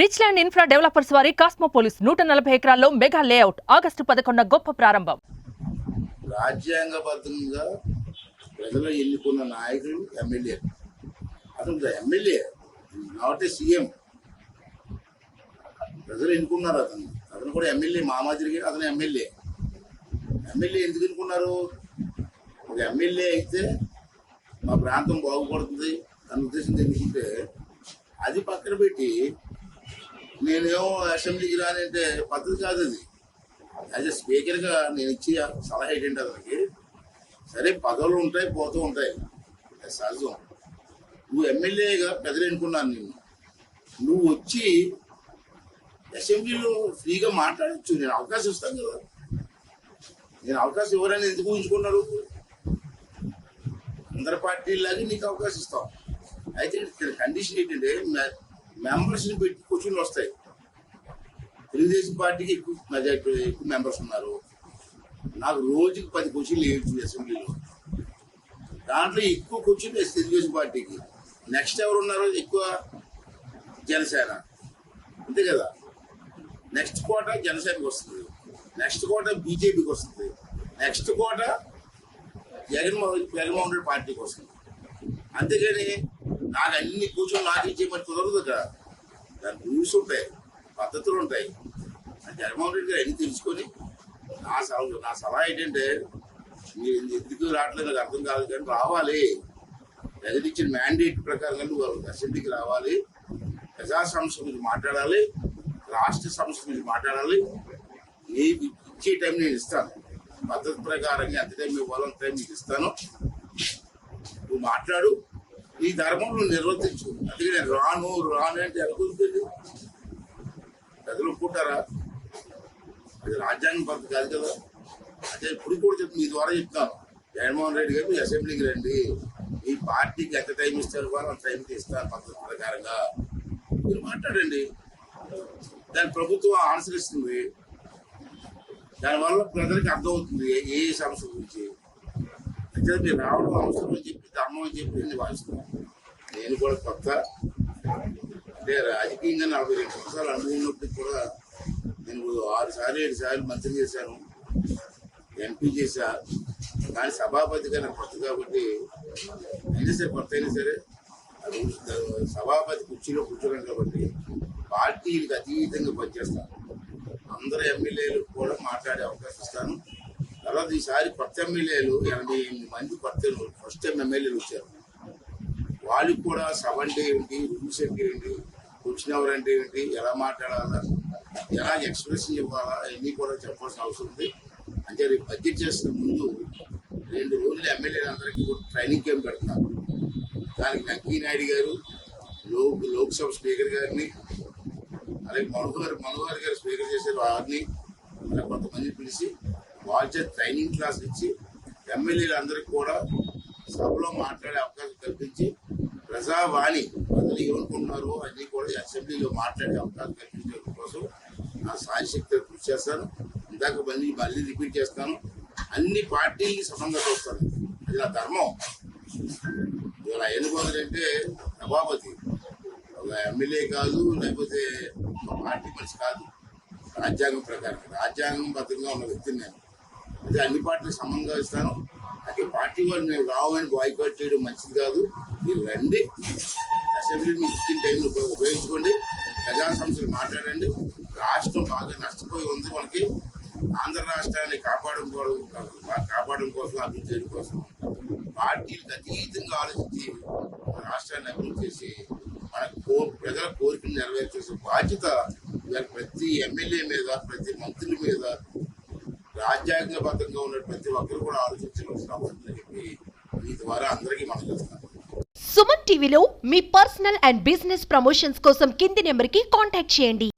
Rich land infra developers వారి కాస్మోపోలిస్ నూట నలభై ఎకరాల్లో మెగా లేఅవుట్ ఆగస్టు పదకొండు గొప్ప ప్రారంభం. రాజ్యాంగబద్ధంగా ప్రజలు ఎన్నుకున్న నాయకులు ఎమ్మెల్యే. అతను ఎమ్మెల్యే నాట్ ఏ సీఎం. ప్రజలు ఎన్నుకున్నారు అతను అతను కూడా ఎమ్మెల్యే మామాజిరిగి అతను ఎమ్మెల్యే. ఎమ్మెల్యే ఎందుకు ఎన్నుకున్నారు? ఒక ఎమ్మెల్యే అయితే మా ప్రాంతం బాగుపడుతుంది అన్న ఉద్దేశం తెలుసుకుంటే అది పక్కన పెట్టి నేనేమో అసెంబ్లీకి రానంటే పద్ధతి కాదు అది. యాజ్ ఎ స్పీకర్గా నేను ఇచ్చే సలహా ఏంటంటే అతనికి? సరే పదవులు ఉంటాయి పోతూ ఉంటాయి. సహజం. నువ్వు ఎమ్మెల్యేగా పెదలేనుకున్నాను ఎన్నుకున్నాను నేను నువ్వు వచ్చి అసెంబ్లీలో ఫ్రీగా మాట్లాడచ్చు. నేను అవకాశం ఇస్తాను కదా. నేను అవకాశం ఎవరైనా ఎందుకు ఊహించుకున్నాడు అందరి పార్టీలాగే నీకు అవకాశం ఇస్తాం. అయితే ఇక్కడ కండిషన్ ఏంటంటే మెంబర్స్ని పెట్టి క్వశ్చన్లు వస్తాయి. తెలుగుదేశం పార్టీకి ఎక్కువ మెజార్టీ ఎక్కువ మెంబర్స్ ఉన్నారు. నాకు రోజుకి పది క్వశ్చన్లు వేయచ్చు అసెంబ్లీలో. దాంట్లో ఎక్కువ క్వశ్చన్ తెలుగుదేశం పార్టీకి. నెక్స్ట్ ఎవరు ఉన్నారో ఎక్కువ జనసేన. అంతే కదా? నెక్స్ట్ కోట జనసేనకి వస్తుంది. నెక్స్ట్ కోట బీజేపీకి వస్తుంది. నెక్స్ట్ కోట జగన్మోహన్ జగన్మోహన్ రెడ్డి పార్టీకి వస్తుంది. అంతేగాని నాకు అన్ని కూర్చొని నాకు ఇచ్చేయమని కుదరదు అక్కడ దాని రూల్స్ ఉంటాయి పద్ధతులు ఉంటాయి. జగన్మోహన్ రెడ్డి గారు అన్ని తెలుసుకొని నా సలహా నా సలహా ఏంటంటే మీరు ఎందుకు రావట్లేదు నాకు అర్థం కాదు కానీ రావాలి. ప్రజలు ఇచ్చిన మ్యాండేట్ ప్రకారంగా నువ్వు అసెంబ్లీకి రావాలి. ప్రజా సమస్య గురించి మాట్లాడాలి. రాష్ట్ర సమస్య గురించి మాట్లాడాలి. నీకు ఇచ్చే టైం నేను ఇస్తాను. పద్ధతి ప్రకారంగా ఎంత టైం ఇవ్వాలో అంత టైం నీకు ఇస్తాను. నువ్వు మాట్లాడు. ఈ ధర్మం నువ్వు నిర్వర్తించు. అందుకే నేను రాను రాను అంటే ఎలా కుదురుతుంది? ప్రజలు ఒప్పుకుంటారా? అది రాజ్యాంగం పద్ధతి కాదు కదా. అంటే ఇప్పుడు కూడా చెప్పి మీ ద్వారా చెప్తాను. జగన్మోహన్ రెడ్డి గారు అసెంబ్లీకి రండి. మీ పార్టీకి ఎంత టైం ఇస్తారు వాళ్ళు అంత టైంకి ఇస్తారు పద్ధతి ప్రకారంగా. మీరు మాట్లాడండి. దాని ప్రభుత్వం అనుసరిస్తుంది దానివల్ల ప్రజలకు అర్థమవుతుంది ఏ- ఏ సమస్య గురించి. అయితే రావడం అవసరం అని చెప్పి ధర్మం అని చెప్పి నేను నేను కూడా కొత్త అంటే రాజకీయంగా నలభై రెండు సంవత్సరాలు అనుభవం కూడా నేను ఆరు సార్లు ఏడు సార్లు మంత్రి చేశాను ఎంపీ చేశా. కానీ సభాపతిగా నాకు కొత్త కాబట్టి అయినా సరే కొత్త అయినా సరే అది సభాపతి కుర్చీలో కూర్చోలేం కాబట్టి పార్టీలకు అతీతంగా పనిచేస్తాను. అందరు ఎమ్మెల్యేలకు కూడా మాట్లాడే అవకాశం ఇస్తాను. తర్వాత ఈసారి కొత్త ఎమ్మెల్యేలు ఎనభై ఎనిమిది మంది కొత్త ఫస్ట్ టైం ఎమ్మెల్యేలు వచ్చారు. వాళ్ళకి కూడా సభ అంటే ఏంటి రూల్స్ అంటే ఏంటి వచ్చిన ఎవరంటే ఏంటి ఎలా మాట్లాడాలా ఎలా ఎక్స్ప్రెషన్ ఇవ్వాలా ఇవన్నీ కూడా చెప్పాల్సిన అవసరం ఉంది. అంటే రేపు బడ్జెట్ చేసిన ముందు రెండు రోజులు ఎమ్మెల్యేలందరికీ కూడా ట్రైనింగ్ క్యాంప్ పెడుతున్నారు దానికి వెంకయ్య నాయుడు గారు లోక్ లోక్సభ స్పీకర్ గారిని అలాగే మనోహర్ మనోహర్ గారు స్పీకర్ చేసే వారిని కొంతమంది పిలిచి వాళ్ళ ట్రైనింగ్ క్లాస్ ఇచ్చి ఎమ్మెల్యేలందరికీ కూడా సభలో మాట్లాడే అవకాశం కల్పించి ప్రజావాణి ప్రజలు ఏమనుకుంటున్నారో అన్నీ కూడా అసెంబ్లీలో మాట్లాడే అవకాశం కల్పించడం కోసం నా సాయశక్తి కృషి చేస్తాను. ఇందాక మళ్ళీ మళ్ళీ రిపీట్ చేస్తాను. అన్ని పార్టీలకి సమంగా చూస్తాను. అది నా ధర్మం. ఇవాళ ఎన్నుకోవాలంటే సభాపతి. ఒక ఎమ్మెల్యే కాదు లేకపోతే ఒక పార్టీ మనిషి కాదు. రాజ్యాంగం ప్రకారం రాజ్యాంగం బద్దంగా ఉన్న వ్యక్తిని నేను. అది అన్ని పార్టీలకు సంబంధం ఇస్తాను. అదే పార్టీ వాళ్ళు మేము రావని బాయ్కాట్ చేయడం మంచిది కాదు. మీరు రండి. అసెంబ్లీ మీకు ఇచ్చిన టైంలో ఉపయోగించుకోండి. ప్రజా సమస్యలు మాట్లాడండి. రాష్ట్రం బాగా నష్టపోయి ఉంది మనకి. ఆంధ్ర రాష్ట్రాన్ని కాపాడడం కోసం కాపాడడం కోసం అభివృద్ధి చేయడం కోసం పార్టీలకు అతీతంగా ఆలోచించి రాష్ట్రాన్ని అభివృద్ధి చేసి మన కో ప్రజల కోరికను నెరవేర్చేసే బాధ్యత ప్రతి ఎమ్మెల్యే మీద ప్రతి మంత్రుల మీద రాజ్యాంగబద్ధంగా ఉన్న ప్రతి ఒక్కరు కూడా ఆలోచించవలసిన అవసరం ఉందని చెప్పి మీ ద్వారా అందరికీ మనం చేస్తున్నాం సుమన్ టీవీలో మీ పర్సనల్ అండ్ బిజినెస్ ప్రమోషన్స్ కోసం కింది నెంబర్కి కాంటాక్ట్ చేయండి.